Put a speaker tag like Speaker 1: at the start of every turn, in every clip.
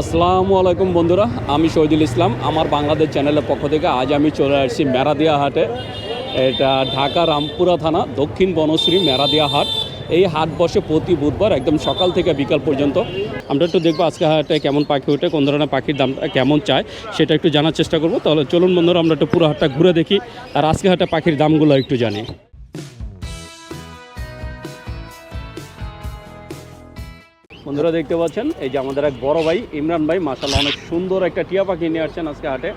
Speaker 1: আসসালামু আলাইকুম বন্ধুরা, আমি শহীদুল ইসলাম, আমার বাংলাদেশ চ্যানেলের পক্ষ থেকে আজ আমি চলে আসছি মেরাদিয়া হাটে। এটা ঢাকা রামপুরা থানা, দক্ষিণ বনশ্রী মেরাদিয়া হাট। এই হাট বসে প্রতি বুধবার একদম সকাল থেকে বিকাল পর্যন্ত। আমরা একটু দেখব আজকে হাটে কেমন পাখি ওঠে, কোন ধরনের পাখির দাম কেমন চায়, সেটা একটু জানার চেষ্টা করব। তাহলে চলুন বন্ধুরা, আমরা একটু পুরো হাটটা ঘুরে দেখি, আর আজকে হাটে পাখির দামগুলো একটু জানি। বন্ধুরা দেখতে পাচ্ছেন এই যে আমাদের এক বড় ভাই ইমরান ভাই মাসাল্লাহ অনেক সুন্দর একটা টিয়া পাখি নিয়ে আসছেন আজকে হাটে।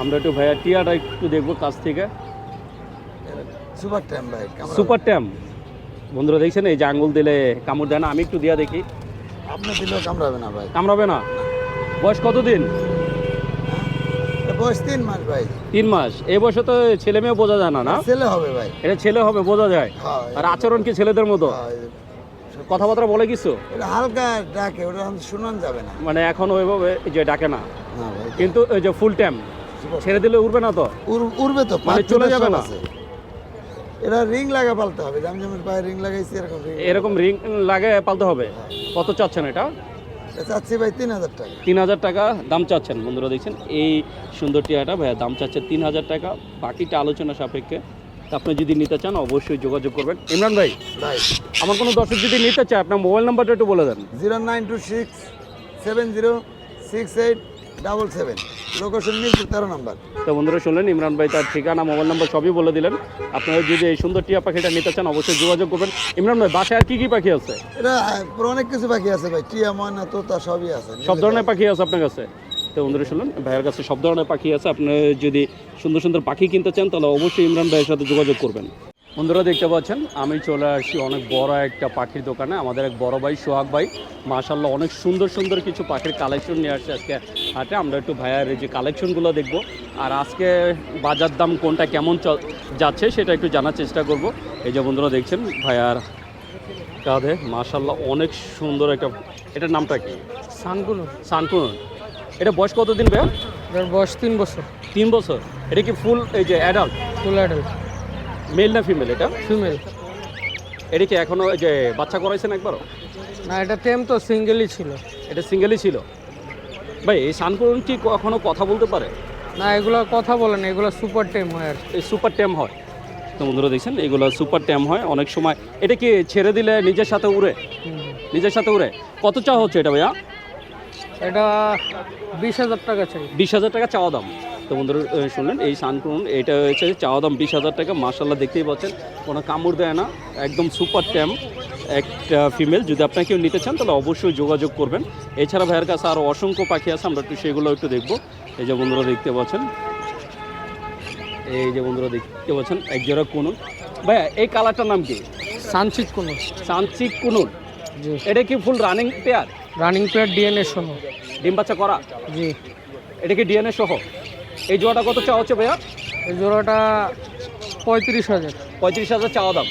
Speaker 1: আমরা একটু ভাইয়া টিয়াটা একটু দেখব কাছ থেকে।
Speaker 2: সুপার টাইম ভাই
Speaker 1: সুপার ট্যাম। বন্ধুরা দেখছেন এই যে আঙ্গুল দিলে কামড় দেয় না আমি একটু দিয়া দেখি।
Speaker 2: আপনি দিলেও কামড়াবে না ভাই।
Speaker 1: কামড়াবে না? বয়স কতদিন?
Speaker 2: বয়স তিন মাস ভাই।
Speaker 1: তিন মাস। এই বয়সে তো ছেলে মেয়ে বোঝা যায় না না?
Speaker 2: ছেলে হবে ভাই।
Speaker 1: এটা ছেলে হবে বোঝা যায়। আর আচরণ কি ছেলেদের মতো? কথাবার্তা বলে কিছু?
Speaker 2: এটা হালকা ডাকে ওটা শোনান যাবে না।
Speaker 1: মানে এখন ওইভাবে যে ডাকে না।
Speaker 2: না ভাই
Speaker 1: কিন্তু ওই যে ফুল টাইম ছেড়ে দিলে উড়বে না তো?
Speaker 2: উড়- উড়বে তো
Speaker 1: মানে চলে যাবে না?
Speaker 2: এটা রিং লাগা পালতে হবে যেমন পায়ে রিং লাগাইছি এরকম
Speaker 1: এরকম রিং লাগে পালতে হবে। কত চাচ্ছেন এটা
Speaker 2: চাচ্ছি ভাই তিন হাজার টাকা।
Speaker 1: তিন হাজার টাকা দাম চাচ্ছেন বন্ধুরা দেখছেন। এই সুন্দর টিয়াটা ভাইয়া দাম চাচ্ছে তিন হাজার টাকা। বাকিটা আলোচনা সাপেক্ষে আপনি যদি নিতে চান অবশ্যই যোগাযোগ করবেন। ইমরান ভাই
Speaker 2: ভাই
Speaker 1: আমার কোনো দর্শক যদি নিতে চায় আপনার মোবাইল নাম্বারটা একটু বলে দেন।
Speaker 2: Zero nine two six seven zero six eight double seven. Location Mirpur তেরো নাম্বার।
Speaker 1: তো বন্ধুরা শুনলেন ইমরান ভাই তার ঠিকানা মোবাইল নাম্বার সবই বলে দিলেন। আপনারা যদি এই সুন্দর টিয়া পাখিটা নিতে চান অবশ্যই যোগাযোগ করবেন। ইমরান ভাই বাসায় আর কী কী পাখি আছে?
Speaker 2: এটা অনেক কিছু পাখি আছে ভাই। টিয়া ময়না তোতা সবই আছে।
Speaker 1: সব ধরনের পাখি আছে আপনার কাছে? তো বন্ধুরা শুনলেন ভাইয়ের কাছে সব ধরনের পাখি আছে। আপনি যদি সুন্দর সুন্দর পাখি কিনতে চান তাহলে অবশ্যই ইমরান ভাইয়ের সাথে যোগাযোগ করবেন। বন্ধুরা দেখতে পাচ্ছেন আমি চলে আসছি অনেক বড় একটা পাখির দোকানে। আমাদের এক বড় ভাই সোহাগ ভাই মাশাল্লাহ অনেক সুন্দর সুন্দর কিছু পাখির কালেকশন নিয়ে আসছে আজকে হাটে। আমরা একটু ভাইয়ার এই যে কালেকশনগুলো দেখব। আর আজকে বাজার দাম কোনটা কেমন চ- যাচ্ছে সেটা একটু জানার চেষ্টা করব। এই যে বন্ধুরা দেখছেন ভাইয়ার কাঁধে মাশাল্লাহ অনেক সুন্দর একটা এটার নামটা কি?
Speaker 3: সানগুলো
Speaker 1: সানপুন এটা বয়স কতদিন ভাইয়া?
Speaker 3: বয়স তিন বছর।
Speaker 1: তিন বছর। এটা কি ফুল এই যে অ্যাডাল্ট
Speaker 3: ফুল অ্যাডাল্ট
Speaker 1: মেল না ফিমেল এটা?
Speaker 3: ফিমেল
Speaker 1: এটা কি এখনও এই যে বাচ্চা করাইছেন একবারও?
Speaker 3: না এটা টেম তো সিঙ্গেলই ছিল।
Speaker 1: এটা সিঙ্গেলই ছিল? ভাই এই সানপুরন কি কখনো কথা বলতে পারে?
Speaker 3: না এগুলো কথা বলে না এগুলো সুপার টেম হয় আর
Speaker 1: এই সুপার ট্যাম হয়। তো বন্ধুরা দেখছেন এগুলো সুপার ট্যাম হয়। অনেক সময় এটা কি ছেড়ে দিলে নিজের সাথে উড়ে? নিজের সাথে উড়ে? কত চা হচ্ছে এটা ভাইয়া?
Speaker 3: এটা বিশ হাজার টাকা চাই।
Speaker 1: বিশ হাজার টাকা চাওয়া দাম। তো বন্ধুরা শুনলেন এই সানপুরন এটা হচ্ছে চাওয়া দাম বিশ হাজার টাকা মার্শাল্লাহ দেখতেই পাচ্ছেন কোনো কামড় দেয় না একদম সুপার ট্যাম একটা ফিমেল যদি আপনাকে কেউ নিতে চান তাহলে অবশ্যই যোগাযোগ করবেন। এছাড়া ভাইয়ের কাছে আরও অসংখ্য পাখি আছে আমরা একটু সেগুলো একটু দেখব। এই যে বন্ধুরা দেখতে পাচ্ছেন এই যে বন্ধুরা দেখতে পাচ্ছেন এক জোড়া কুনুন ভাইয়া এই কালারটার নাম কি?
Speaker 3: সানচিক কোনো
Speaker 1: সানচিক কুনুন
Speaker 3: জি
Speaker 1: এটা কি full running pair
Speaker 3: running pair DNA সহ।
Speaker 1: ডিম বাচ্চা করা?
Speaker 3: জি।
Speaker 1: এটা কি ডিএনএ সহ? এই জোড়াটা কত চাওয়া হচ্ছে ভাইয়া?
Speaker 3: এই জোড়াটা পঁয়ত্রিশ হাজার।
Speaker 1: পঁয়ত্রিশ হাজার চাওয়া দাম।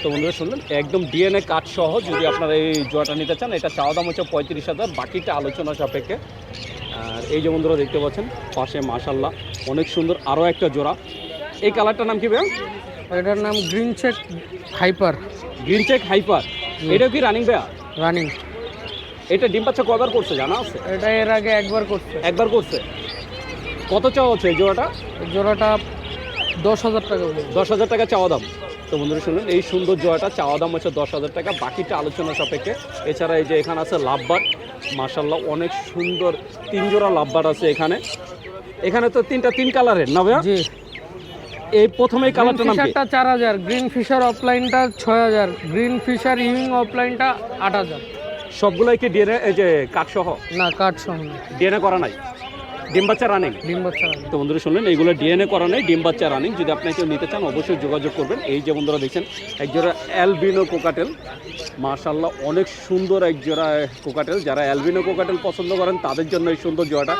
Speaker 1: তো বন্ধুরা শুনলেন একদম ডিএনএ কার্ড সহ যদি আপনারা এই জোড়াটা নিতে চান এটা চাওয়া দাম হচ্ছে পঁয়ত্রিশ হাজার বাকিটা আলোচনা সাপেক্ষে। আর এই যে বন্ধুরা দেখতে পাচ্ছেন পাশে মাশাল্লাহ অনেক সুন্দর আরও একটা জোড়া। এই কালারটার নাম কি ভাইয়া?
Speaker 3: এটার নাম green cheek hyper
Speaker 1: green cheek hyper এটা কি রানিং ভাইয়া
Speaker 3: রানিং
Speaker 1: এটা ডিম বাচ্চা কবার করছে জানা আছে?
Speaker 3: এটা এর আগে একবার করছে।
Speaker 1: একবার করছে। কত চাওয়া হচ্ছে এই জোড়াটা?
Speaker 3: জোড়াটা দশ হাজার টাকা।
Speaker 1: দশ হাজার টাকা চাওয়া দাম। তো বন্ধুরা শুনুন এই সুন্দর জোড়াটা চাওয়া দাম হচ্ছে দশ হাজার টাকা। বাকিটা আলোচনা সাপেক্ষে। এছাড়া এই যে এখানে আছে লাভবার। মার্শাল্লাহ অনেক সুন্দর তিন জোড়া লাভবার আছে এখানে। এখানে তো তিনটা তিন কালারের না ভাইয়া?
Speaker 3: জি।
Speaker 1: এই
Speaker 3: প্রথমেই
Speaker 1: কালারটা নাম কি?
Speaker 3: ফিশারটা চার হাজার গ্রিন ফিশার অফলাইনটা ছয় হাজার গ্রিন ফিশার ইউইং অফলাইনটা আট হাজার।
Speaker 1: সবগুলাই কি ডিএনএ এই যে কাঠসহ?
Speaker 3: না কাঠ সহ
Speaker 1: ডিএনএ করা নাই? ডিম বাচ্চা রানিং
Speaker 3: ডিম বাচ্চা
Speaker 1: তো বন্ধুরা শুনলেন এইগুলো ডিএনএ করা নেই ডিম বাচ্চা রানিং যদি আপনি কেউ নিতে চান অবশ্যই যোগাযোগ করবেন। এই যে বন্ধুরা দেখছেন এক জোড়া অ্যালবিনো কোকাটেল মার্শাল্লাহ অনেক সুন্দর এক জোড়া কোকাটেল যারা অ্যালবিনো কোকাটেল পছন্দ করেন তাদের জন্য এই সুন্দর জোড়াটা।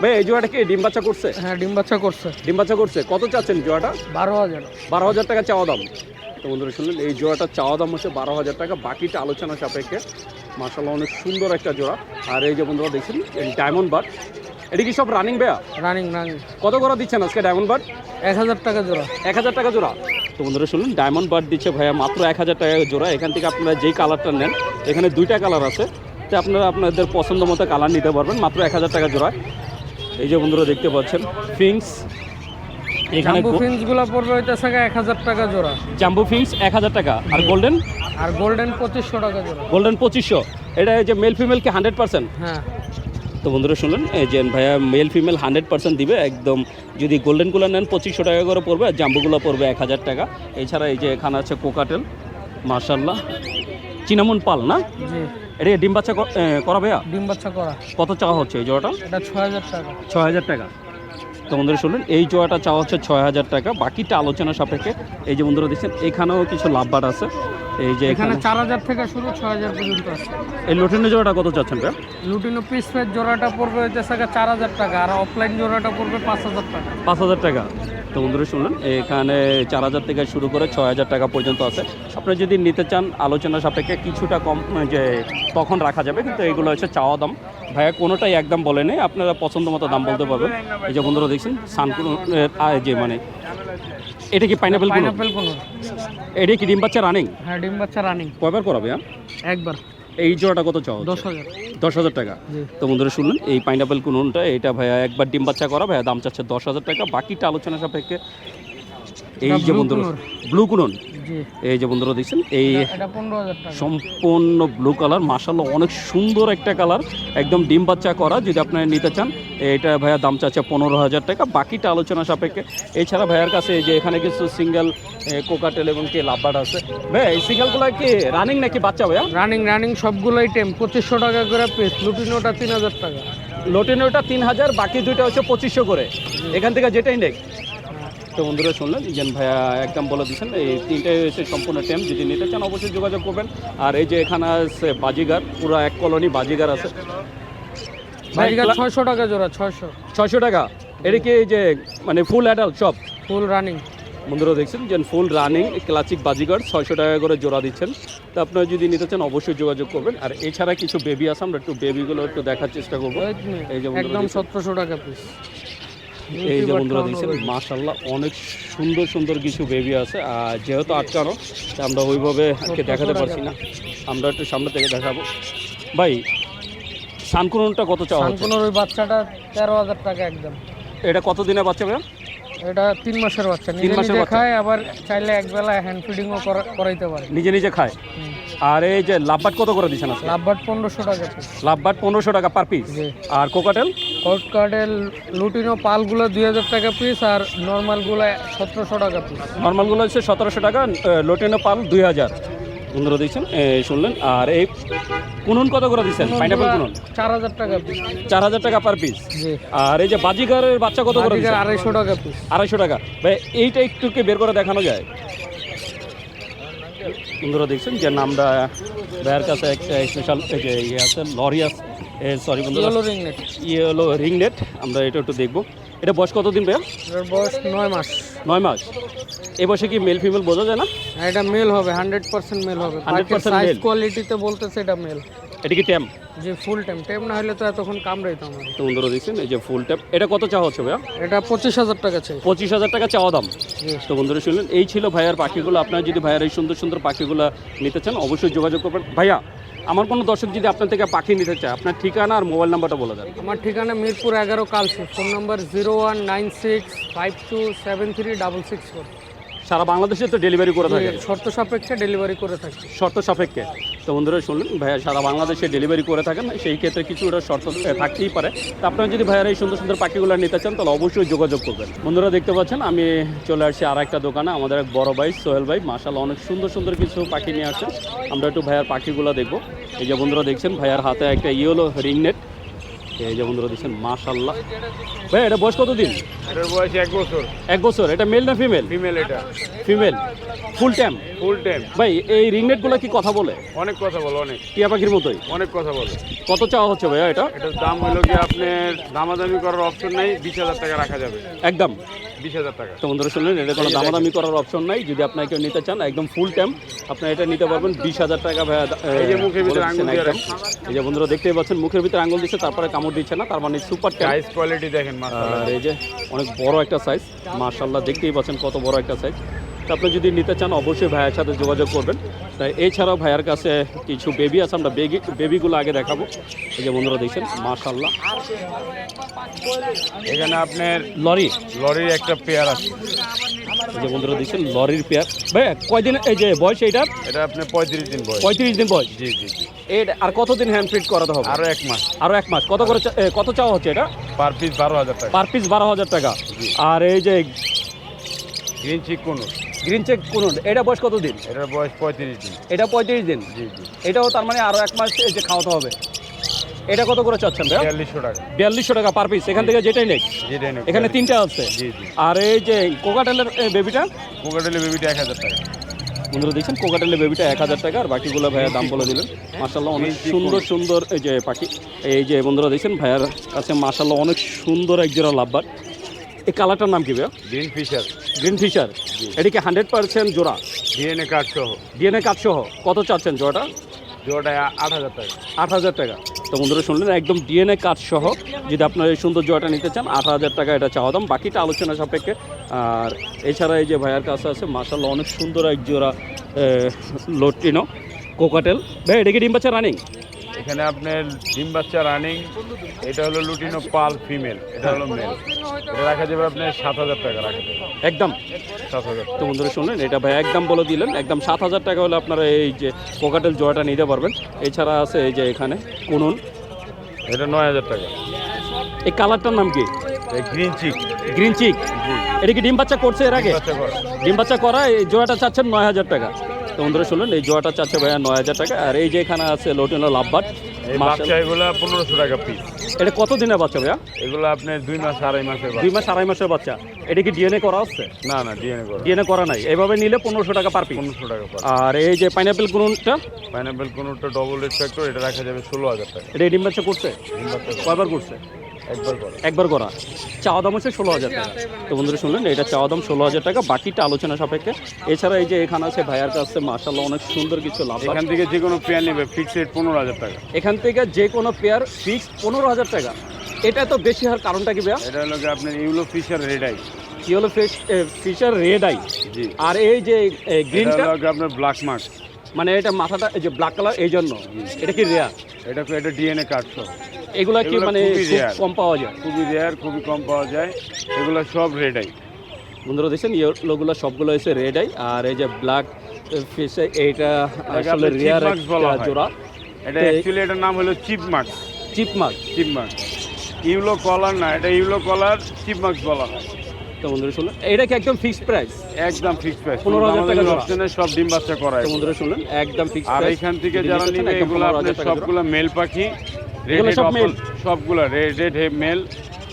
Speaker 1: ভাই এই জোড়াটা কি ডিম বাচ্চা করছে?
Speaker 3: হ্যাঁ ডিম বাচ্চা করছে।
Speaker 1: ডিম বাচ্চা করছে। কত চাচ্ছেন জোড়াটা?
Speaker 3: বারো হাজার।
Speaker 1: বারো হাজার টাকা চাওয়া দাম। তো বন্ধুরা শুনলেন এই জোড়াটা চাওয়া দাম হচ্ছে বারো হাজার টাকা। বাকিটা আলোচনা সাপেক্ষে। মার্শাল্লাহ অনেক সুন্দর একটা জোড়া। আর এই যে বন্ধুরা দেখছেন ডায়মন্ড বার্ড এটা কি সব রানিং ভাইয়া?
Speaker 3: রানিং রানিং
Speaker 1: কত করে দিচ্ছেন আজকে ডায়মন্ড বার্ড
Speaker 3: এক হাজার টাকা জোড়া।
Speaker 1: এক হাজার টাকা জোড়া। তো বন্ধুরা শুনুন ডায়মন্ড বার্ড দিচ্ছে ভাইয়া মাত্র এক হাজার টাকা জোড়া। এখান থেকে আপনারা যেই কালারটা নেন এখানে দুইটা কালার আছে। তো আপনারা আপনাদের পছন্দ মতো কালার নিতে পারবেন মাত্র এক হাজার টাকা জোড়া। এই যে বন্ধুরা দেখতে পাচ্ছেন ফিংস এখানে
Speaker 3: জাম্বু ফিন্সগুলা পড়বে হইতেছে এক হাজার টাকা জোড়া।
Speaker 1: জাম্বো ফিংস এক হাজার টাকা। আর গোল্ডেন
Speaker 3: আর গোল্ডেন পঁচিশশো টাকা জোড়া।
Speaker 1: গোল্ডেন পঁচিশশো। এটা এই যে মেল ফিমেল কি হান্ড্রেড পার্সেন্ট
Speaker 3: হ্যাঁ।
Speaker 1: তো বন্ধুরা শুনলেন এই যে ভাইয়া মেল ফিমেল হান্ড্রেড পার্সেন্ট দিবে একদম যদি গোল্ডেনগুলো নেন পঁচিশশো টাকা করে পড়বে আর জাম্বুগুলো পড়বে এক হাজার টাকা। এছাড়া এই যে এখানে আছে কোকাটেল মার্শাল্লাহ চিনামন পাল না? এটা ডিম বাচ্চা ভাইয়া?
Speaker 3: ডিম বাচ্চা করা।
Speaker 1: কত চাওয়া হচ্ছে এই জোড়াটা?
Speaker 3: এটা ছয় হাজার টাকা।
Speaker 1: ছয় হাজার টাকা। তো বন্ধুরা শুনলেন এই জোড়াটা চাওয়া হচ্ছে ছয় হাজার টাকা বাকিটা আলোচনা সাপেক্ষে। এই যে বন্ধুরা দেখছেন এখানেও কিছু লাভবার আছে। এই যে
Speaker 3: এখানে চার হাজার থেকে শুরু ছয় হাজার পর্যন্ত আছে।
Speaker 1: এই লুটিনো জোড়াটা কত চাচ্ছেন ভাই?
Speaker 3: লুটিনো পিস জোড়াটা পড়বে চার হাজার টাকা আর অফলাইন জোড়াটা পড়বে পাঁচ হাজার টাকা।
Speaker 1: পাঁচ হাজার টাকা। তো বন্ধুরা শুনলেন এখানে চার হাজার থেকে শুরু করে ছয় হাজার টাকা পর্যন্ত আছে। আপনারা যদি নিতে চান আলোচনা সাপেক্ষে কিছুটা কম যে তখন রাখা যাবে কিন্তু এগুলো হচ্ছে চাওয়া দাম। ভাইয়া কোনোটাই একদম বলে নেই আপনারা পছন্দ মতো দাম বলতে পারবেন। এই যে বন্ধুরা দেখছেন সানকুন যে মানে এটা কি পাইনাপেল
Speaker 3: পাইনাপেল কোনো
Speaker 1: এটা কি ডিম বাচ্চা রানিং
Speaker 3: হ্যাঁ ডিম বাচ্চা রানিং
Speaker 1: কয়বার করাবে হ্যাঁ?
Speaker 3: একবার।
Speaker 1: এই জোড়াটা কত চাও
Speaker 3: দশ হাজার।
Speaker 1: দশ হাজার টাকা। তো বন্ধুরা শুনলেন এই পাইনাপেল কুনুনটা এটা ভাইয়া একবার ডিম বাচ্চা করা ভাইয়া দাম চাচ্ছে দশ হাজার টাকা। বাকিটা আলোচনা সাপেক্ষে এই যে বন্ধুরা ব্লু কুনুন। এই যে বন্ধুরা দেখছেন এই সম্পূর্ণ ব্লু কালার মাসাল্লাহ অনেক সুন্দর একটা কালার একদম ডিম বাচ্চা করা যদি আপনারা নিতে চান এটা ভাইয়া দাম চাচ্ছে পনেরো হাজার টাকা বাকিটা আলোচনা সাপেক্ষে। এছাড়া ভাইয়ার কাছে যে এখানে কিছু সিঙ্গেল কোকাটেল এবং কি লাভবার্ড আছে। ভাইয়া এই সিঙ্গেলগুলো কি রানিং নাকি বাচ্চা ভাইয়া?
Speaker 3: রানিং রানিং সবগুলোই টেম পঁচিশশো টাকা করে পিস লুটিনোটা তিন হাজার টাকা।
Speaker 1: লোটেনোটা তিন হাজার বাকি দুইটা হচ্ছে পঁচিশশো করে। এখান থেকে যেটাই নেক তো বন্ধুরা শুনলেন ইজেন ভাইয়া একদম বলে দিচ্ছেন এই তিনটাই হচ্ছে সম্পূর্ণ টেম যদি নিতে চান অবশ্যই যোগাযোগ করবেন। আর এই যে এখানে আছে বাজিগার পুরো এক কলোনি বাজিগার আছে।
Speaker 3: বাজিকার ছয়শো টাকা জোড়া ছয়শো।
Speaker 1: ছয়শো টাকা? এটা কি এই যে মানে ফুল অ্যাডাল্ট সব
Speaker 3: ফুল রানিং
Speaker 1: বন্ধুরা দেখছেন যে ফুল রানিং ক্লাসিক বাজিগার ছয়শো টাকা করে জোড়া দিচ্ছেন। তো আপনারা যদি নিতে চান অবশ্যই যোগাযোগ করবেন। আর এছাড়া কিছু বেবি আছে আমরা একটু বেবিগুলো একটু দেখার চেষ্টা করব। এই যে
Speaker 3: একদম সতেরোশো টাকা পিস
Speaker 1: এই যে বন্ধুরা দেখছেন মাশাল্লাহ অনেক সুন্দর সুন্দর কিছু বেবি আছে। আর যেহেতু আটকানো আমরা ওইভাবে আজকে দেখাতে পারছি না। আমরা একটু সামনে থেকে দেখাবো। ভাই সানকুনটা কত চাওয়া
Speaker 3: সানকুনোর ওই বাচ্চাটা তেরো হাজার টাকা একদম।
Speaker 1: এটা কত দিনের বাচ্চা ভাইয়া
Speaker 3: এটা তিন মাসের বাচ্চা
Speaker 1: তিন মাসের বাচ্চা?
Speaker 3: খায় আবার চাইলে একবেলা হ্যান্ড ফিডিংও করাইতে পারে।
Speaker 1: নিজে নিজে খায়? আর এই যে লাভবাট কত করে দিচ্ছেন আজকে?
Speaker 3: লাভবাট পনেরোশো টাকা
Speaker 1: লাভবাট পনেরোশো টাকা পার পিস আর কোকাটেল?
Speaker 3: কোকাটেল লুটিনো পালগুলো দুই হাজার টাকা পিস আর নর্মালগুলো সতেরোশো টাকা পিস
Speaker 1: নর্মালগুলো হচ্ছে সতেরোশো টাকা লুটিনো পাল দুই হাজার। বন্ধুরা দিচ্ছেন শুনলেন? আর এই কুনুন কত করে দিচ্ছেন? Pineapple conure?
Speaker 3: চার হাজার টাকা
Speaker 1: চার হাজার টাকা পার পিস আর এই যে বাজিগারের বাচ্চা কত করে
Speaker 3: আড়াইশো টাকা পিস
Speaker 1: আড়াইশো টাকা। ভাই এইটা একটু কি বের করে দেখানো যায়? বন্ধুরা দেখছেন যে নামটা ভাইয়ের কাছে একটা স্পেশাল যে ইয়ে আছে লরি আছে। সরি বন্ধুরা।
Speaker 3: ইয়েলো রিং
Speaker 1: ইয়ে হলো রিং নেট আমরা এটা একটু দেখব। এটা বয়স কতদিন ভাইয়া?
Speaker 3: এর বয়স নয় মাস।
Speaker 1: নয় মাস। এ বয়সে কি মেল ফিমেল বোঝা যায় না?
Speaker 3: এটা মেল হবে হান্ড্রেড পার্সেন্ট মেল হবে।
Speaker 1: 100%
Speaker 3: সাইজ কোয়ালিটিতে বলতেছে এটা মেল
Speaker 1: এটা কি ট্যাম
Speaker 3: যে ফুল ট্যাম ট্যাম না হলে তো এতক্ষণ কামড়াইতো আমার
Speaker 1: তো বন্ধুরা দেখছেন এই যে ফুল ট্যাম এটা কত চাওয়া হচ্ছে ভাইয়া?
Speaker 3: এটা পঁচিশ হাজার টাকা চাই।
Speaker 1: পঁচিশ হাজার টাকা চাওয়া দাম। তো বন্ধুরা শুনলেন এই ছিল ভাইয়ার পাখিগুলো। আপনারা যদি ভাইয়ার এই সুন্দর সুন্দর পাখিগুলো নিতে চান অবশ্যই যোগাযোগ করবেন। ভাইয়া আমার কোনো দর্শক যদি আপনার থেকে পাখি নিতে চায়, আপনার ঠিকানা আর মোবাইল নাম্বারটা বলে দেন।
Speaker 3: আমার ঠিকানা মিরপুর এগারো Kalshi phone number zero one nine six five two seven three double six four.
Speaker 1: সারা বাংলাদেশে তো ডেলিভারি করে থাকে
Speaker 3: শর্ত সাপেক্ষে ডেলিভারি করে থাকে।
Speaker 1: শর্ত সাপেক্ষে। তো বন্ধুরা শুনলেন ভাইয়া সারা বাংলাদেশে ডেলিভারি করে থাকেন সেই ক্ষেত্রে কিছু ওটা শর্ত থাকতেই পারে। তো আপনারা যদি ভাইয়ার এই সুন্দর সুন্দর পাখিগুলো নিতে চান তাহলে অবশ্যই যোগাযোগ করবেন। বন্ধুরা দেখতে পাচ্ছেন আমি চলে আসছি আর একটা দোকানে আমাদের এক বড় ভাই সোহেল ভাই। মাসাল অনেক সুন্দর সুন্দর কিছু পাখি নিয়ে আসছেন। আমরা একটু ভাইয়ার পাখিগুলো দেখব। এই যে বন্ধুরা দেখছেন ভাইয়ার হাতে একটা ইয়েলো রিং নেট এই যে বন্ধুরা দেখছেন মাশাল্লাহ ভাই এটা বয়স কতদিন?
Speaker 4: এটার বয়স এক বছর।
Speaker 1: এক বছর। এটা মেল না ফিমেল?
Speaker 4: ফিমেল এটা।
Speaker 1: Female. Full time
Speaker 4: full time
Speaker 1: ভাই এই রিং নেটগুলো কি কথা বলে?
Speaker 4: অনেক কথা বলো অনেক।
Speaker 1: টিয়া পাখির মতোই?
Speaker 4: অনেক কথা বলো।
Speaker 1: কত চাওয়া হচ্ছে ভাইয়া এটা?
Speaker 4: এটার দাম হলো কি আপনার দামাদামি করার অপশন নেই বিশ হাজার টাকা রাখা যাবে।
Speaker 1: একদম।
Speaker 4: বিশ হাজার টাকা।
Speaker 1: তো বন্ধুরা শুনলেন এটা কোনো দামাদামি করার অপশন নাই। যদি আপনার কেউ নিতে চান একদম ফুল টাইম আপনি এটা নিতে পারবেন বিশ হাজার টাকা ভাইয়া
Speaker 4: এই যে মুখের ভিতরে আঙুল।
Speaker 1: এই যে বন্ধুরা দেখতেই পাচ্ছেন মুখের ভিতরে আঙুল দিচ্ছে তারপরে কামড় দিচ্ছে না তার মানে সুপার
Speaker 4: সাইজ কোয়ালিটি দেখেন
Speaker 1: আর এই যে অনেক বড় একটা সাইজ মার্শাল্লাহ দেখতেই পাচ্ছেন কত বড় একটা সাইজ তো আপনি যদি নিতে চান অবশ্যই ভাইয়ের সাথে যোগাযোগ করবেন। তাই এছাড়াও ভাইয়ার কাছে কিছু বেবি আছে আমরা বেবি বেবিগুলো আগে দেখাবো। এই যে বন্ধুরা দেখছেন মাশাল্লাহ
Speaker 4: এখানে আপনার
Speaker 1: লরি।
Speaker 4: লরির একটা পেয়ার আছে।
Speaker 1: যে বন্ধুরা দেখছেন লরির পেয়ার। ভাইয়া কয়দিন এই যে বয়স এইটার
Speaker 4: এটা আপনার পঁয়ত্রিশ দিন বয়স।
Speaker 1: পঁয়ত্রিশ দিন বয়স।
Speaker 4: জি জি জি।
Speaker 1: এটা আর কতদিন হ্যান্ড ফিট করাতে হবে?
Speaker 4: আরও এক মাস।
Speaker 1: আরও এক মাস। কত করে কত চাওয়া হচ্ছে এটা?
Speaker 4: পার পিস বারো হাজার টাকা।
Speaker 1: পার পিস বারো হাজার টাকা। আর এই যে
Speaker 4: গ্রিন চিক কোন
Speaker 1: গ্রিন চেক কোন এটা বয়স কত দিন
Speaker 4: এটার বয়স পঁয়ত্রিশ দিন।
Speaker 1: এটা পঁয়ত্রিশ দিন।
Speaker 4: জি জি।
Speaker 1: এটাও তার মানে আরও এক মাস যে খাওয়াতে হবে। এটা কত করে চাচ্ছেন ভাইয়া
Speaker 4: বিয়াল্লিশশো টাকা।
Speaker 1: বিয়াল্লিশশো টাকা পার পিস এখান থেকে যেটাই নেই
Speaker 4: যেটা নেই
Speaker 1: এখানে তিনটা আছে।
Speaker 4: জি জি।
Speaker 1: আর এই যে কোকাটেলের বেবিটা
Speaker 4: কোকাটেলের বেবিটা এক হাজার টাকা।
Speaker 1: বন্ধুরা দেখছেন? কোকাটেলের বেবিটা এক হাজার টাকা আর বাকিগুলো ভাইয়া দাম বলে দিলেন। মাসাল্লাহ অনেক সুন্দর সুন্দর এই যে পাখি এই যে বন্ধুরা দেখছেন ভাইয়ার কাছে মাসাল্লাহ অনেক সুন্দর এক জোড়া লাভবার। এই কালারটার নাম কি ভাইয়া?
Speaker 4: গ্রিন ফিশার
Speaker 1: গ্রিন ফিশার এটিকে হান্ড্রেড পার্সেন্ট জোড়া?
Speaker 4: ডিএনএ কার্ড সহ।
Speaker 1: ডিএনএ কাজ সহ। কত চাচ্ছেন জোড়াটা?
Speaker 4: জোড়াটা আট হাজার টাকা।
Speaker 1: আট হাজার টাকা। তো বন্ধুরা শুনলেন, একদম ডিএনএ কাজ সহ যদি আপনার এই সুন্দর জয়টা নিতে চান, আট হাজার টাকা এটা চাওয়া দাম। বাকিটা আলোচনা সাপেক্ষে। আর এছাড়া এই যে ভাইয়ার কাছে আছে মাসাল্লাহ অনেক সুন্দর এক জোড়া লটিনো কোকাটেল। ভাই, এটা কি ডিম বাচ্চা রানিং
Speaker 4: এখানে আপনার ডিম বাচ্চা রানিং এটা হলো লুটিনো পাল ফিমেল এটা হলো মেল এটা রাখা যাবে আপনার সাত হাজার টাকা রাখা যাবে।
Speaker 1: একদম।
Speaker 4: সাত হাজার
Speaker 1: তো বন্ধুরা শুনলেন এটা ভাই একদম বলে দিলেন একদম সাত হাজার টাকা হলে আপনারা এই যে কোকাটেল জয়টা নিতে পারবেন। এছাড়া আছে এই যে এখানে কুনুন।
Speaker 4: এটা নয় হাজার টাকা।
Speaker 1: এই কালারটার নাম কি?
Speaker 4: গ্রিন চিক
Speaker 1: গ্রিন চিক এটা কি ডিম বাচ্চা করছে এর আগে? ডিম বাচ্চা করা। এই জোড়াটা চাচ্ছেন নয় হাজার টাকা। তো বন্ধুরা শুনলেন এই জোড়াটা চাচ্ছে ভাইয়া নয় হাজার টাকা। আর এই যে এখানে আছে লোটিনো লাভবাট
Speaker 4: বাচ্চা এগুলো পনেরোশো টাকা পিস
Speaker 1: এটা কত দিনের বাচ্চা ভাইয়া?
Speaker 4: এগুলো আপনার দুই মাস আড়াই মাসের
Speaker 1: দুই মাস আড়াই মাসের বাচ্চা। এটা কি ডিএনএ করা হচ্ছে?
Speaker 4: না না ডিএনএ করা
Speaker 1: ডিএনএ করা নাই। এভাবে নিলে পনেরোশো টাকা পার পিস
Speaker 4: পনেরোশো টাকা
Speaker 1: আর এই যে পাইনাপেল কোনটা
Speaker 4: পাইনাপেল কোনোটা ডবল ফ্যাক্টর এটা রাখা যাবে ষোলো হাজার টাকা।
Speaker 1: এটা ডিম বাচ্চা করছে। কয়বার করছে?
Speaker 4: একবার
Speaker 1: একবার করা। চাওয়া দাম হচ্ছে ষোলো হাজার টাকা। তো বন্ধুরা শুনলেন এটা চাওয়া দাম ষোলো হাজার টাকা বাকিটা আলোচনা সাপেক্ষে। এছাড়া এই যে এখানে আছে ভাইয়ার কাছে মার্শাল্লাহ অনেক সুন্দর কিছু লাভ
Speaker 4: এখান থেকে যে কোনো পেয়ার নেবে ফিক্সড রেট পনেরো হাজার টাকা।
Speaker 1: এখান থেকে যে কোনো পেয়ার ফিক্স পনেরো হাজার টাকা। এটা তো বেশি হওয়ার কারণটা কি ভাইয়া?
Speaker 4: এটা হলো আপনার ইউলো ফিশার রেডাই
Speaker 1: কি হলো ফিশ ফিশার রেড আই আর এই যে গ্রিনটা
Speaker 4: আপনার ব্ল্যাক মার্ক
Speaker 1: মানে এটা মাথাটা এই যে ব্ল্যাক কালার এই জন্য। এটা কি রেয়ার
Speaker 4: এটা এটা ডিএনএ কার্ড সহ।
Speaker 1: এগুলা কি মানে। কম পাওয়া যায়?
Speaker 4: খুবই রেয়ার খুবই কম পাওয়া যায়। এগুলো সব রেডাই
Speaker 1: বন্ধুরা দেখছেন ইয়েলোগুলো সবগুলো রেড আই আর এই যে ব্ল্যাক ফিশ এইটা আসলে রেয়ার জোড়া।
Speaker 4: এটা অ্যাকচুয়ালি এটার নাম হলো chip mark
Speaker 1: chip
Speaker 4: chip yellow colour না এটা ইউলো কলার চিপ বলা হয়।
Speaker 1: তো বন্ধুরা শুনলেন এটা কি একদম ফিক্সড প্রাইস
Speaker 4: একদম ফিক্স প্রাইস
Speaker 1: 15,000 টাকা
Speaker 4: অপশনে সব ডিম বাচ্চা করা
Speaker 1: তো বন্ধুরা শুনলেন একদম ফিক্সড
Speaker 4: আর এখান থেকে যারা নিবে এগুলো আপনার সবগুলো মেল পাখি। রেড
Speaker 1: এগুলো
Speaker 4: হেড
Speaker 1: সব male?
Speaker 4: সবগুলো red red head male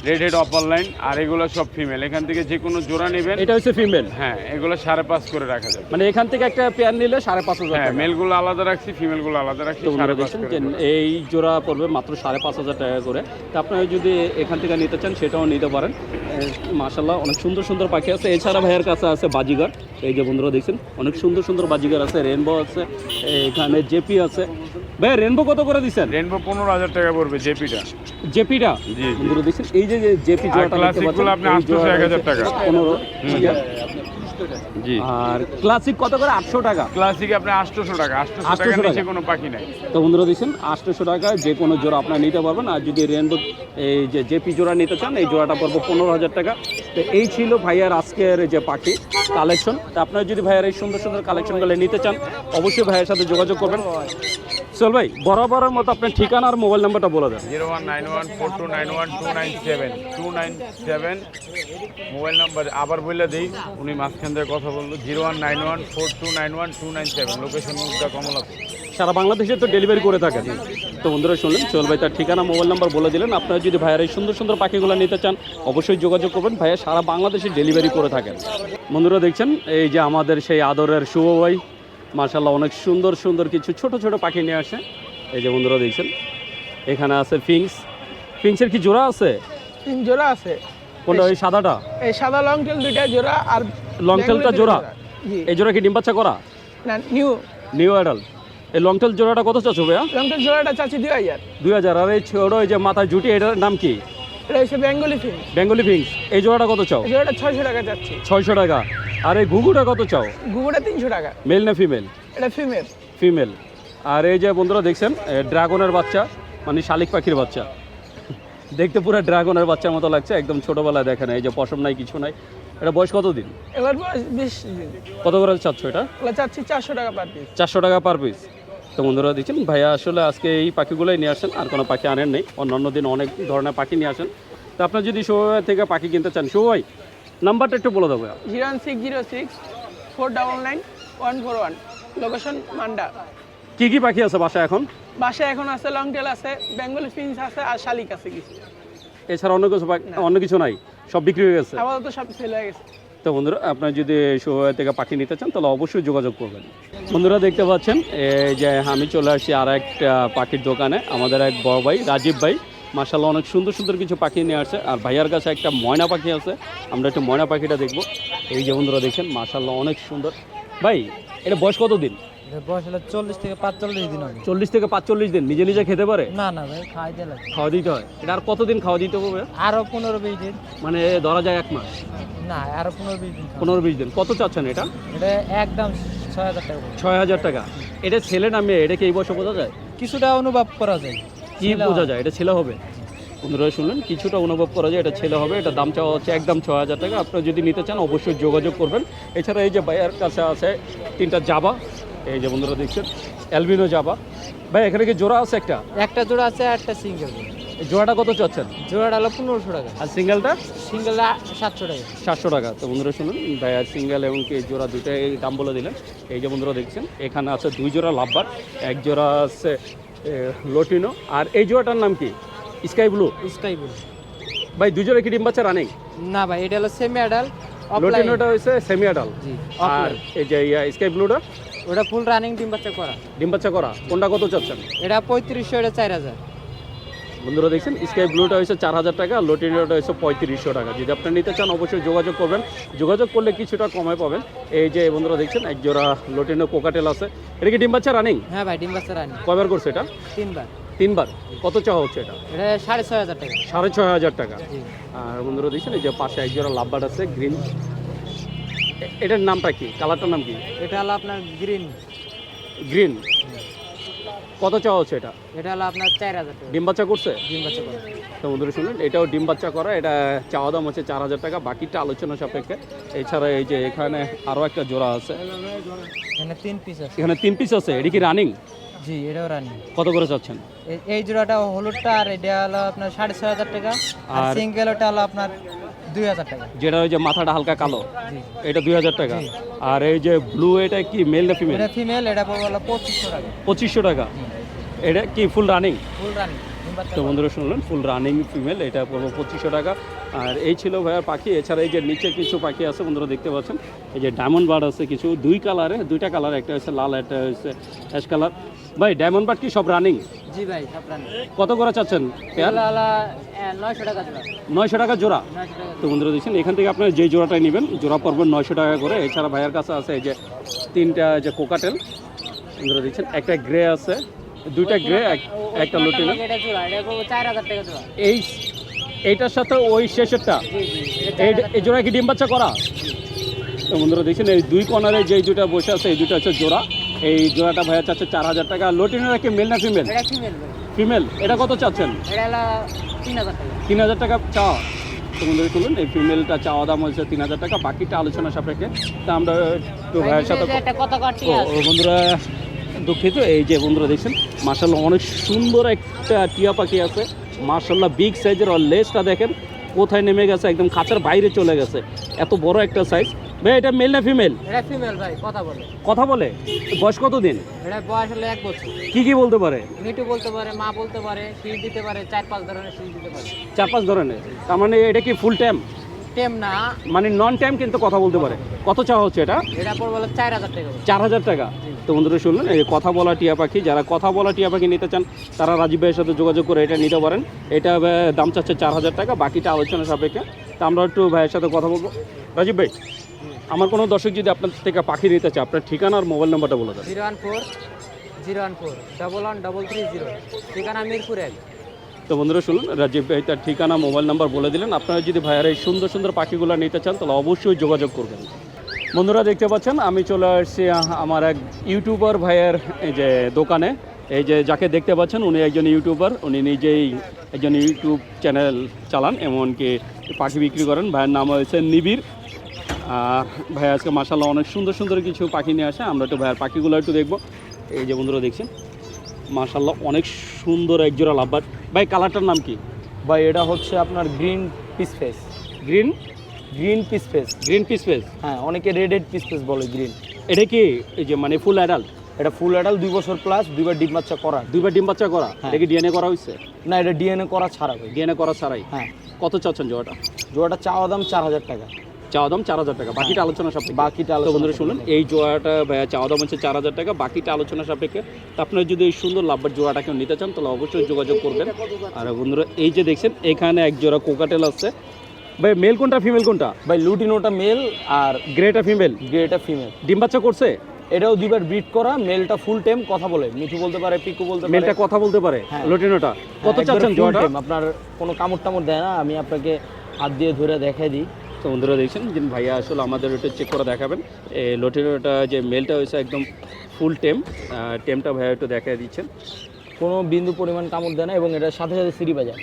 Speaker 4: red head upper line আর এগুলো সব ফিমেল এখান থেকে যে কোনো জোড়া নেবেন।
Speaker 1: এটা হচ্ছে ফিমেল
Speaker 4: হ্যাঁ এগুলো সাড়ে পাঁচ করে রাখা যাবে।
Speaker 1: মানে এখান থেকে একটা পেয়ার নিলে সাড়ে পাঁচ হাজার
Speaker 4: হ্যাঁ মেলগুলো আলাদা রাখছি ফিমেলগুলো আলাদা রাখছি সাড়ে পাঁচ।
Speaker 1: এই জোড়া পড়বে মাত্র সাড়ে পাঁচ হাজার টাকা করে। তো আপনারা যদি এখান থেকে নিতে চান সেটাও নিতে পারেন। মাশাল্লাহ অনেক সুন্দর সুন্দর পাখি আছে। এছাড়া ভাইয়ের কাছে আছে বাজিগার। এই যে বন্ধুরা দেখছেন অনেক সুন্দর সুন্দর বাজিগার আছে রেনবো আছে এখানে জেপি আছে। ভাই রেনবো কত করে দিচ্ছেন?
Speaker 4: রেনবো পনেরো হাজার টাকা পড়বে জেপিটা।
Speaker 1: জেপিটা। বন্ধুরা দেখছেন এই যে জেপি জোড়াটা দেখতে পাচ্ছেন
Speaker 4: আপনি
Speaker 1: এই
Speaker 4: 800
Speaker 1: জোড়াটা
Speaker 4: 1000
Speaker 1: হচ্ছে
Speaker 4: টাকা।
Speaker 1: পনেরো। হাজার।
Speaker 4: জি।
Speaker 1: আর ক্লাসিক কত করে? আটশো টাকা।
Speaker 4: ক্লাসিক আপনি আটশোশো টাকা আটশোশো টাকা নিচে কোনো পাখি নাই।
Speaker 1: তো বন্ধুরা দেখছেন আটশোশো টাকা যে কোনো জোড়া আপনারা নিতে পারবেন। আর যদি রেনবো এই যে জেপি জোড়া নিতে চান এই জোড়াটা পড়ব পনেরো হাজার টাকা। তো এই ছিল ভাইয়ার আজকের যে পাখি কালেকশন তো আপনারা যদি ভাইয়ার এই সুন্দর সুন্দর কালেকশনগুলো নিতে চান অবশ্যই ভাইয়ের সাথে যোগাযোগ করবেন। চল ভাই বরাবরের মতো আপনার ঠিকানা আর মোবাইল নাম্বারটা বলে দেন।
Speaker 4: Zero one nine one four two nine one two nine seven two nine seven. Mobile number আবার বললে দিই উনি মাঝখান থেকে কথা বলল zero one nine one four two nine one two nine seven. Location মুদ্রা কমলাপুর
Speaker 1: সারা বাংলাদেশে তো ডেলিভারি করে থাকেন। তো বন্ধুরা শুনলেন সোহেল ভাই তার ঠিকানা মোবাইল নাম্বার বলে দিলেন। আপনারা যদি ভাইয়ার এই সুন্দর সুন্দর পাখিগুলো নিতে চান অবশ্যই যোগাযোগ করবেন। ভাইয়া সারা বাংলাদেশে ডেলিভারি করে থাকেন। বন্ধুরা দেখছেন এই যে আমাদের সেই আদরের শুভ ভাই মার্শাল্লাহ অনেক সুন্দর সুন্দর কিছু ছোট ছোট পাখি নিয়ে আসে। এই যে বন্ধুরা দেখছেন এখানে আছে ফিংস। ফিংসের কি জোড়া আছে?
Speaker 3: জোড়া আছে।
Speaker 1: কোনটা ওই সাদাটা?
Speaker 3: এই সাদা লং টেল দুইটা জোড়া আর
Speaker 1: লং টেলটা জোড়া? এই জোড়া কি ডিম বাচ্চা করা?
Speaker 3: না নিউ
Speaker 1: নিউ অ্যাডাল্ট এই লং টেল জোড়াটা কত চাচ্ছ ভাইয়া?
Speaker 3: লং টেল জোড়াটা চাচ্ছি দুই হাজার।
Speaker 1: দুই হাজার। আর এই ছোট ওই যে মাথায় জুটি এটার নাম কি?
Speaker 3: এটা হচ্ছে বেঙ্গলি ফিল্ম।
Speaker 1: বেঙ্গলি ফিংস এই জোড়াটা কত চাও?
Speaker 3: জোড়াটা ছয়শো টাকা চাচ্ছি
Speaker 1: ছয়শো টাকা। আর এই ঘুঘুটা কত চাও?
Speaker 3: গুগুটা তিনশো টাকা।
Speaker 1: মেল না ফিমেল?
Speaker 3: এটা ফিমেল।
Speaker 1: ফিমেল। আর এই যে বন্ধুরা দেখছেন ড্রাগনের বাচ্চা মানে শালিক পাখির বাচ্চা। দেখতে পুরো ড্রাগনের বাচ্চার মতো লাগছে একদম ছোটোবেলায় দেখেন এই যে পশম নাই কিছু নাই। এটা বয়স কত দিন?
Speaker 3: এবার বয়স বিশ দিন।
Speaker 1: কত করে চাচ্ছ এটা?
Speaker 3: চাচ্ছি চারশো টাকা পার পিস
Speaker 1: চারশো টাকা পার পিস তো বন্ধুরা দেখছেন ভাইয়া আসলে আজকে এই পাখিগুলোই নিয়ে আসেন আর কোনো পাখি আনেন নেই। অন্যান্য দিন অনেক ধরনের পাখি নিয়ে আসেন। তো আপনার যদি সময় থেকে পাখি কিনতে চান সবাই নাম্বারটা একটু বলে দেবো
Speaker 3: zero one six zero six four double nine one four one location Manda.
Speaker 1: কী কী পাখি আছে বাসায় এখন?
Speaker 3: বাসায় এখন আছে লং টেল আছে বেঙ্গলি ফিন্স আছে আর শালিক আছে কিছু।
Speaker 1: এছাড়া অন্য কিছু অন্য কিছু নাই সব বিক্রি হয়ে গেছে।
Speaker 3: আপাতত সব সেল হয়ে গেছে।
Speaker 1: তো বন্ধুরা, আপনারা যদি সময় থেকে পাখি নিতে চান, তাহলে অবশ্যই যোগাযোগ করবেন। বন্ধুরা, দেখতে পাচ্ছেন, এই যে আমি চলে আসছি আর একটা পাখির দোকানে, আমাদের এক বড় ভাই, রাজীব ভাই। মাসাল্লাহ অনেক সুন্দর সুন্দর কিছু পাখি নিয়ে আসছে। আর ভাইয়ার কাছে একটা ময়না পাখি আছে, আমরা একটু ময়না পাখিটা দেখব। এই যে বন্ধুরা, দেখছেন মাসাল্লাহ অনেক সুন্দর। ভাই, এটা বয়স কত দিন
Speaker 5: বয়স হলো চল্লিশ থেকে পাঁচচল্লিশ দিন হবে।
Speaker 1: চল্লিশ থেকে পাঁচচল্লিশ দিন নিজে নিজে খেতে পারে?
Speaker 5: না না ভাই খাওয়াই দিয়ে লাগে।
Speaker 1: খাওয়া দিতে হয়। এটা আর কতদিন খাওয়া দিতে হবে?
Speaker 5: আরও পনেরো বিশ দিন।
Speaker 1: মানে ধরা যায় এক মাস?
Speaker 5: না আরও পনেরো বিশ দিন।
Speaker 1: পনেরো বিশ দিন। কত চাচ্ছেন এটা?
Speaker 5: এটা একদম ছয় হাজার টাকা
Speaker 1: ছয় হাজার টাকা। এটা ছেলে না মেয়ে? এটা কি এই বয়সে বোঝা যায়?
Speaker 5: কিছুটা অনুভব করা যায়।
Speaker 1: কি বোঝা যায়? এটা ছেলে হবে? বন্ধুরা শুনলেন? কিছুটা অনুভব করা যায় এটা ছেলে হবে। এটা দাম চাওয়া হচ্ছে একদম ছ হাজার টাকা। আপনারা যদি নিতে চান অবশ্যই যোগাযোগ করবেন। এছাড়া এই যে ভাইয়ার কাছে আছে তিনটা জাবা। এই যে বন্ধুরা দেখছেন অ্যালবিনো জাবা ভাই এখানে কি জোড়া আছে একটা?
Speaker 5: একটা জোড়া আছে আর একটা সিঙ্গেল
Speaker 1: জোড়াটা কত চাচ্ছেন?
Speaker 5: জোড়াটা হলো পনেরোশো টাকা।
Speaker 1: আর সিঙ্গেলটা
Speaker 5: সিঙ্গেল সাতশো টাকা।
Speaker 1: সাতশো টাকা। তো বন্ধুরা শুনুন ভাইয়ার সিঙ্গেল এবং কি জোড়া দুটাই দাম বলে দিলেন। এই যে বন্ধুরা দেখছেন এখানে আছে দুই জোড়া লাভবার এক জোড়া আছে লটিনো আর এই জোড়াটার নাম কি? স্কাই ব্লু
Speaker 5: স্কাই ব্লু
Speaker 1: ভাই দুই জোড়া কি ডিম বাচ্চা রানিং
Speaker 5: না ভাই এটা হলো সেমি অ্যাডাল অফলাইন
Speaker 1: লোটিনোটা হচ্ছে সেমি
Speaker 5: জি
Speaker 1: আর এই যে স্কাই ব্লুটা
Speaker 5: ওটা ফুল রানিং ডিম বাচ্চা করা।
Speaker 1: ডিম বাচ্চা করা। কোনটা কত চাচ্ছেন?
Speaker 5: এটা পঁয়ত্রিশশো এটা চার হাজার।
Speaker 1: বন্ধুরা দেখছেন স্কাই ব্লুটা হচ্ছে চার হাজার টাকা লোটিনোটা হচ্ছে পঁয়ত্রিশশো টাকা। যদি আপনি নিতে চান অবশ্যই যোগাযোগ করবেন। যোগাযোগ করলে কিছুটা কমে পাবেন। এই যে বন্ধুরা দেখছেন এক জোড়া লোটিনো কোকাটেল আছে। এটা কি ডিম বাচ্চা রানিং
Speaker 5: হ্যাঁ ভাই ডিম বাচ্চা রানিং
Speaker 1: কয়বার করছে এটা?
Speaker 5: তিনবার।
Speaker 1: তিনবার। কত চাওয়া হচ্ছে এটা?
Speaker 5: এটা সাড়ে ছয় হাজার টাকা।
Speaker 1: সাড়ে ছয় হাজার টাকা। আর বন্ধুরা দেখছেন এই যে পাশে এক জোড়া লাভবার্ড আছে গ্রিন এটার নামটা কি? কালারটার নাম কি?
Speaker 5: এটা হলো আপনার গ্রিন।
Speaker 1: গ্রিন। কত চাওয়া হচ্ছে এটা?
Speaker 5: এটা হলো আপনার চার হাজার টাকা।
Speaker 1: ডিম বাচ্চা করছে?
Speaker 5: ডিম বাচ্চা করা
Speaker 1: তো বন্ধুরা শুনুন এটাও ডিম বাচ্চা করা এটা চাওয়া দাম হচ্ছে চার হাজার টাকা বাকিটা আলোচনা সাপেক্ষে। এছাড়া এই যে এখানে আরও একটা জোড়া আছে।
Speaker 5: এখানে তিন পিস আছে।
Speaker 1: এখানে তিন পিস আছে এটি কি রানিং
Speaker 5: জি এটাও রানি
Speaker 1: কত করে চাচ্ছেন?
Speaker 5: এই জোড়াটা হলুদটা আর এটা হলো আপনার সাড়ে ছয় হাজার টাকা। আর
Speaker 1: আর-
Speaker 5: সিঙ্গেল ওটা হলো আপনার দুই হাজার টাকা।
Speaker 1: যেটা ওই যে মাথাটা হালকা কালো এটা দুই হাজার টাকা। আর এই যে ব্লু এটা কি মেল না ফিমেল
Speaker 5: এটা ফিমেল এটা পঁচিশশো টাকা।
Speaker 1: পঁচিশশো টাকা। এটা কি ফুল রানিং
Speaker 5: ফুল রানি
Speaker 1: তো বন্ধুরা শুনলেন ফুল রানিং ফিমেল এটা পড়ব পঁচিশশো টাকা। আর এই ছিল ভাইয়ার পাখি এছাড়া এই যে নিচে কিছু পাখি আছে বন্ধুরা দেখতে পাচ্ছেন। এই যে ডায়মন্ড বার্ড আছে কিছু দুই কালারে দুইটা কালার একটা হচ্ছে লাল একটা হচ্ছে অ্যাশ কালার ভাই ডায়মন্ড বার্ড কি সব রানিং
Speaker 5: জি ভাই সব রানি
Speaker 1: কত করে চাচ্ছেন?
Speaker 5: নয়শো টাকা জোড়া।
Speaker 1: নয়শো টাকা জোড়া? তো বন্ধুরা দেখছেন এখান থেকে আপনারা যে জোড়াটাই নেবেন জোড়া পড়বেন নয়শো টাকা করে। এছাড়া ভাইয়ার কাছে আছে এই যে তিনটা যে কোকাটেল বন্ধুরা দেখছেন একটা গ্রে আছে দুইটা গ্রে একটা লুটিনো
Speaker 5: এটা জোড়া এটা পড়বে চার হাজার টাকা জোড়া।
Speaker 1: এই এইটার সাথে ওই শেষেরটা? এই জোড়া কি ডিম বাচ্চা করা? তো বন্ধুরা দেখছেন এই দুই কর্নারে যে দুটা বসে আছে এই দুটো হচ্ছে জোড়া। এই জোড়াটা ভাইয়া চাচ্ছে চার হাজার টাকা। লোটিনোরা কি মেল না ফিমেল
Speaker 5: ফিমেল
Speaker 1: এটা কত চাচ্ছেন?
Speaker 5: তিন হাজার টাকা।
Speaker 1: চাওয়া। তো বন্ধুরা এই ফিমেলটা চাওয়া দাম হচ্ছে তিন হাজার টাকা বাকিটা আলোচনা সাপেক্ষে। তা আমরা একটু ভাইয়ের সাথে বন্ধুরা দুঃখিত এই যে বন্ধুরা দেখছেন মার্শাল্লাহ অনেক সুন্দর একটা টিয়া পাখি আছে। মার্শাল্লাহ বিগ সাইজের আর লেজটা দেখেন কোথায় নেমে গেছে একদম খাঁচার বাইরে চলে গেছে। এত বড় একটা সাইজ ভাই এটা মেল না ফিমেল
Speaker 5: এটা ফিমেল ভাই কথা বলে।
Speaker 1: কথা বলে? বয়স কত দিন
Speaker 5: এটা বয়স হলো এক বছর।
Speaker 1: কি কি বলতে পারে?
Speaker 5: মিটু বলতে পারে মা বলতে পারে শীত দিতে পারে চার পাঁচ ধরনের শীত দিতে পারে।
Speaker 1: চার পাঁচ ধরনের। তার মানে এটা কি ফুল টাইম
Speaker 5: টেম না।
Speaker 1: মানে নন টাইম কিন্তু কথা বলতে পারে। কত চাওয়া হচ্ছে এটা?
Speaker 5: এটা পড়বে হলো চার হাজার টাকা।
Speaker 1: চার হাজার টাকা। তো বন্ধুরা শুনলেন এই কথা বলা টিয়া পাখি যারা কথা বলা টিয়া পাখি নিতে চান তারা রাজীব ভাইয়ের সাথে যোগাযোগ করে এটা নিতে পারেন। এটা দাম চাচ্ছে চার হাজার টাকা বাকিটা আলোচনা সাপেক্ষে। তা আমরা একটু ভাইয়ের সাথে কথা বলব। রাজীব ভাই আমার কোনো দর্শক যদি আপনার থেকে পাখি নিতে চায় আপনার ঠিকানা আর মোবাইল নাম্বারটা বলে দেন।
Speaker 5: Zero one four zero one four double one double three zero. ঠিকানা মিরপুর এক।
Speaker 1: তো বন্ধুরা শুনুন রাজীব ভাই তার ঠিকানা মোবাইল নাম্বার বলে দিলেন। আপনারা যদি ভাইয়ার এই সুন্দর সুন্দর পাখিগুলো নিতে চান তাহলে অবশ্যই যোগাযোগ করবেন। বন্ধুরা দেখতে পাচ্ছেন আমি চলে আসছি আমার এক ইউটিউবার ভাইয়ের এই যে দোকানে। এই যে যাকে দেখতে পাচ্ছেন উনি একজন ইউটিউবার। উনি নিজেই একজন ইউটিউব চ্যানেল চালান এমনকি পাখি বিক্রি করেন। ভাইয়ের নাম হয়েছে নিবিড়। আর ভাই আজকে মাসাল্লাহ অনেক সুন্দর সুন্দর কিছু পাখি নিয়ে আসে। আমরা একটু ভাইয়ের পাখিগুলো একটু দেখব। এই যে বন্ধুরা দেখছেন? মাসাল্লাহ অনেক সুন্দর এক জোড়া লাভবার ভাই কালারটার নাম কি?
Speaker 6: ভাই এটা হচ্ছে আপনার green peach face.
Speaker 1: Green?
Speaker 6: Green peach face.
Speaker 1: Green peach face?
Speaker 6: হ্যাঁ অনেকে রেড রেড পিস ফেস বলে গ্রিন।
Speaker 1: এটা কি? এই যে মানে ফুল অ্যাডাল্ট?
Speaker 6: এটা ফুল অ্যাডাল দুই বছর প্লাস দুইবার ডিম বাচ্চা করা।
Speaker 1: দুইবার ডিম বাচ্চা করা?
Speaker 6: হ্যাঁ।
Speaker 1: এটা কি ডিএনএ করা হয়েছে?
Speaker 6: না এটা ডিএনএ করা ছাড়া ভাই।
Speaker 1: ডিএনএ করা ছাড়াই?
Speaker 6: হ্যাঁ।
Speaker 1: কত চাচ্ছেন জোয়াটা
Speaker 6: জোয়াটা চাওয়া দাম চার হাজার টাকা।
Speaker 1: চাওয়া দাম চার হাজার টাকা। বাকিটা আলোচনা সাপেক্ষে।
Speaker 6: বাকিটা আলোচনা
Speaker 1: বন্ধুরা শুনুন এই জোড়াটা ভাইয়া চাওয়া দাম হচ্ছে চার হাজার টাকা বাকিটা আলোচনা সাপেক্ষে। আপনারা যদি এই সুন্দর লাভবার জোড়াটা কেউ নিতে চান তাহলে অবশ্যই যোগাযোগ করবেন। আর বন্ধুরা এই যে দেখছেন এখানে এক জোড়া কোকাটেল আছে ভাই মেল কোনটা ফিমেল কোনটা?
Speaker 6: ভাই লুটিনোটা মেল আর
Speaker 1: গ্রেটা ফিমেল
Speaker 6: গ্রেটা ফিমেল
Speaker 1: ডিম বাচ্চা করছে?
Speaker 6: এটাও দুইবার ব্রিড করা মেলটা ফুল টাইম কথা বলে। মিঠু বলতে পারে পিকু বলতে পারে।
Speaker 1: মেলটা কথা বলতে পারে
Speaker 6: হ্যাঁ।
Speaker 1: লটিনোটা। কত
Speaker 6: হ্যাঁ, একবারে
Speaker 1: চাচ্ছেন জোড়াটা?
Speaker 6: আপনার কোনো কামড় টামড় দেয় না আমি আপনাকে হাত দিয়ে ধরে দেখাই দিই।
Speaker 1: তো বন্ধুরা দেখছেন যে ভাইয়া আসলে আমাদের একটু চেক করে দেখাবেন। এই লটিনোটা যে মেলটা হয়েছে একদম ফুল টেম টেমটা ভাইয়া একটু দেখা দিচ্ছেন।
Speaker 6: কোনো বিন্দু পরিমাণ কামড় দেয় না এবং এটার সাথে সাথে সিঁড়ি বাজায়।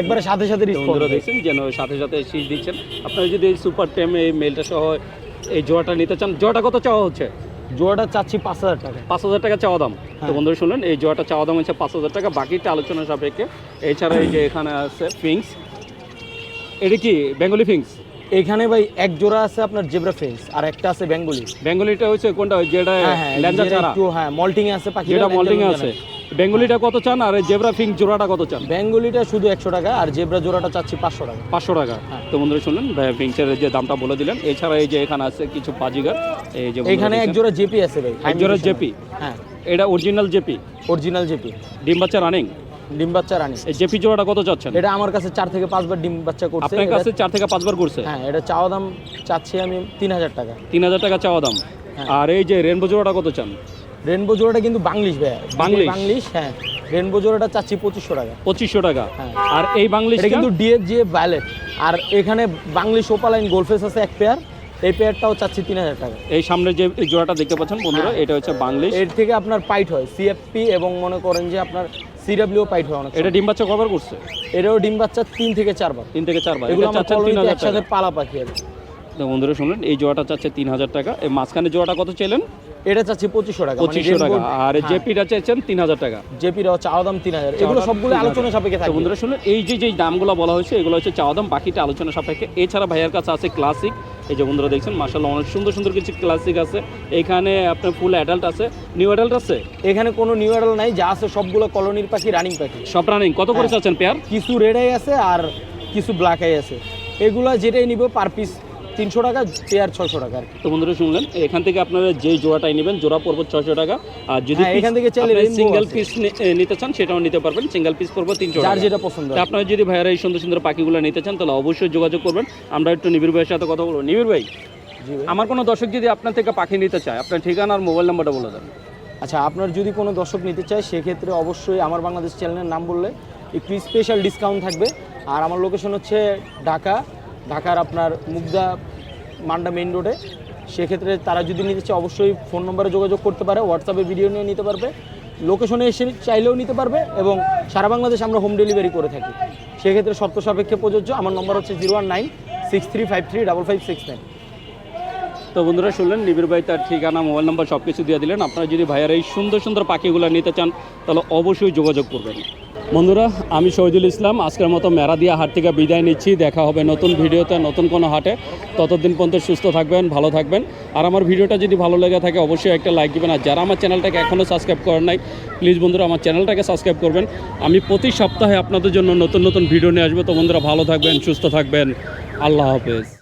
Speaker 6: একবারে সাথে সাথে
Speaker 1: বন্ধুরা দেখছেন যেন সাথে সাথে শীষ দিচ্ছেন। আপনারা যদি এই সুপার টেম এই মেলটা সহ এই জোয়াটা নিতে চান জোয়াটা কত চাওয়া হচ্ছে?
Speaker 6: জোড়াটা চাচ্ছি পাঁচ হাজার টাকা
Speaker 1: পাঁচ হাজার টাকা চাওয়া দাম। তো
Speaker 6: হ্যাঁ।
Speaker 1: বন্ধুরা শুনলেন এই জোড়াটা চাওয়া দাম হচ্ছে পাঁচ হাজার টাকা বাকিটা আলোচনা সাপেক্ষে। এছাড়া এই যে এখানে আছে ফিংস এটা কি বেঙ্গলি ফিংস
Speaker 6: এখানে ভাই এক জোড়া আছে আপনার জেব্রা ফিংস আর একটা আছে বেঙ্গলি।
Speaker 1: বেঙ্গলিটা হচ্ছে কোনটা? যেটা
Speaker 6: হ্যাঁ হ্যাঁ
Speaker 1: ল্যাঞ্জা ছাড়া
Speaker 6: হ্যাঁ মল্টিং আছে পাখি
Speaker 1: যেটা মল্টিং আছে। বেঙ্গলিটা কত চান আর জেব্রা ফিং জোড়াটা কত চান?
Speaker 6: বেঙ্গলিটা শুধু একশো টাকা আর জেব্রা জোড়াটা চাচ্ছি পাঁচশো টাকা।
Speaker 1: পাঁচশো টাকা।
Speaker 6: হ্যাঁ।
Speaker 1: তো বন্ধুরা শুনলেন ফিংসের যে দামটা বলে দিলেন এছাড়া এই যে এখানে আছে কিছু বাজিগার এই যে
Speaker 6: এখানে এক জোড়া জেপি আছে ভাই
Speaker 1: এক জোড়া জেপি?
Speaker 6: হ্যাঁ।
Speaker 1: এটা অরিজিনাল জেপি?
Speaker 6: Original JP.
Speaker 1: ডিম বাচ্চা রানিং
Speaker 6: ডিম বাচ্চা রানী
Speaker 1: এই জেপি জোড়াটা কত চাচ্ছেন?
Speaker 6: এটা আমার কাছে চার থেকে পাঁচবার ডিম বাচ্চা করছে।
Speaker 1: আপনার কাছে চার থেকে পাঁচবার করছে?
Speaker 6: হ্যাঁ এটা চাওয়া দাম চাচ্ছি আমি তিন হাজার টাকা।
Speaker 1: তিন হাজার টাকা চাওয়া দাম।
Speaker 6: হ্যাঁ।
Speaker 1: আর এই যে রেনবো জোড়াটা কত চান?
Speaker 6: রেনবো জোড়াটা কিন্তু বাংলিশ ভাই
Speaker 1: বাংলিশ?
Speaker 6: বাংলিশ হ্যাঁ। রেনবো জোড়াটা চাচ্ছি পঁচিশশো টাকা।
Speaker 1: পঁচিশশো টাকা?
Speaker 6: হ্যাঁ।
Speaker 1: আর এই বাংলিশ
Speaker 6: কিন্তু ডিএফ জি ভ্যালেট আর এখানে বাংলিশ ওপালাইন গোলফেস আছে এক পেয়ার এই পেয়ারটাও চাচ্ছি তিন হাজার টাকা।
Speaker 1: এই সামনে যে জোড়াটা দেখতে পাচ্ছেন বন্ধুরা
Speaker 6: হ্যাঁ।
Speaker 1: এটা হচ্ছে বাংলিশ।
Speaker 6: এর থেকে আপনার পাইট হয় সিএফপি এবং মনে করেন যে আপনার সিডাব্লিউ পাইট হয় অনেক
Speaker 1: এটা ডিম বাচ্চা কভার করছে।
Speaker 6: এটাও ডিম বাচ্চা তিন থেকে চারবার।
Speaker 1: তিন থেকে চারবার।
Speaker 6: এগুলো আমার একসাথে পালা পাখি আছে
Speaker 1: তো বন্ধুরা শুনলেন এই জোড়াটা চাচ্ছে তিন হাজার টাকা। এই মাঝখানে জোড়াটা কত চাইলেন?
Speaker 6: এটা চাচ্ছি পঁচিশশো টাকা মানে
Speaker 1: পঁচিশশো টাকা। আর জেপিটা চাইছেন তিন হাজার টাকা।
Speaker 6: জেপিরাও চাওয়া দাম তিন হাজার। এগুলো সবগুলো আলোচনা সাপেক্ষে
Speaker 1: তো
Speaker 6: থাকবে।
Speaker 1: বন্ধুরা শুনলেন এই যে যে দামগুলো বলা হয়েছে এগুলো হচ্ছে চাওয়া দাম বাকিটা আলোচনা সাপেক্ষে। এছাড়া ভাইয়ার কাছে আছে ক্লাসিক এই যে বন্ধুরা দেখছেন মার্শাল্লাহ অনেক সুন্দর সুন্দর কিছু ক্লাসিক আছে। এখানে আপনার ফুল অ্যাডাল্ট আছে। নিউ অ্যাডাল্ট আছে?
Speaker 6: এখানে কোনো নিউ অ্যাডাল নাই যা আছে সবগুলো কলোনির পাখি রানিং পাখি।
Speaker 1: সব রানিং কত করে
Speaker 6: হ্যাঁ।
Speaker 1: চাচ্ছেন পেয়ার
Speaker 6: কিছু রেড আই আছে আর কিছু ব্ল্যাক আই আছে। এগুলা যেটাই নিব পার পিস তিনশো টাকা পেয়ার ছয়শো টাকা আর কি।
Speaker 1: তো বন্ধুরা শুনলেন এখান থেকে আপনারা যেই জোড়াটাই নেবেন জোড়া পড়ব ছশো টাকা। আর যদি
Speaker 6: হ্যাঁ, এখান থেকে চাইলে
Speaker 1: সিঙ্গেল পিস নিতে চান সেটাও নিতে পারবেন। সিঙ্গেল পিস পড়ব তিনশো টাকা।
Speaker 6: যেটা পছন্দ
Speaker 1: আপনারা যদি ভাইয়ারা এই সুন্দর সুন্দর পাখিগুলো নিতে চান তাহলে অবশ্যই যোগাযোগ করবেন। আমরা একটু নিবিড় ভাইয়ের সাথে কথা বলব। নিবিড় ভাই
Speaker 6: ভাই।
Speaker 1: আমার কোনো দর্শক যদি আপনার থেকে পাখি নিতে চায় আপনার ঠিকানা আর মোবাইল নাম্বারটা বলে দেন।
Speaker 6: আচ্ছা আপনার যদি কোনো দর্শক নিতে চায় সেক্ষেত্রে অবশ্যই আমার বাংলাদেশ চ্যানেলের নাম বললে একটু স্পেশাল ডিসকাউন্ট থাকবে। আর আমার লোকেশন হচ্ছে ঢাকা ঢাকার আপনার মুগদা মান্ডা মেইন রোডে সেক্ষেত্রে তারা যদি নিতে চায়, অবশ্যই ফোন নম্বরে যোগাযোগ করতে পারে হোয়াটসঅ্যাপে ভিডিও নিয়ে নিতে পারবে লোকেশনে এসে চাইলেও নিতে পারবে এবং সারা বাংলাদেশে আমরা হোম ডেলিভারি করে থাকি। সেক্ষেত্রে শর্ত সাপেক্ষে প্রযোজ্য, আমার নম্বর হচ্ছে zero one nine six three five three double five six nine
Speaker 1: তো বন্ধুরা শুনলেন, নিবিড় ভাই তার ঠিকানা, মোবাইল নাম্বার সব কিছু দিয়ে দিলেন। আপনারা যদি ভাইয়ার এই সুন্দর সুন্দর পাখিগুলো নিতে চান, তাহলে অবশ্যই যোগাযোগ করবেন। বন্ধুরা, আমি শহীদুল ইসলাম, আজকের মতো মেরাদিয়া হাট থেকে বিদায় নিচ্ছি। দেখা হবে নতুন ভিডিওতে, নতুন কোনো হাটে। ততদিন পর্যন্ত সুস্থ থাকবেন, ভালো থাকবেন। আর আমার ভিডিওটা যদি ভালো লেগে থাকে, অবশ্যই একটা লাইক দিবেন। আর যারা আমার চ্যানেলটাকে এখনও সাবস্ক্রাইব করেন নাই, প্লিজ বন্ধুরা আমার চ্যানেলটাকে সাবস্ক্রাইব করবেন। আমি প্রতি সপ্তাহে আপনাদের জন্য নতুন নতুন ভিডিও নিয়ে আসব। তো বন্ধুরা, ভালো থাকবেন, সুস্থ থাকবেন। আল্লাহ হাফেজ।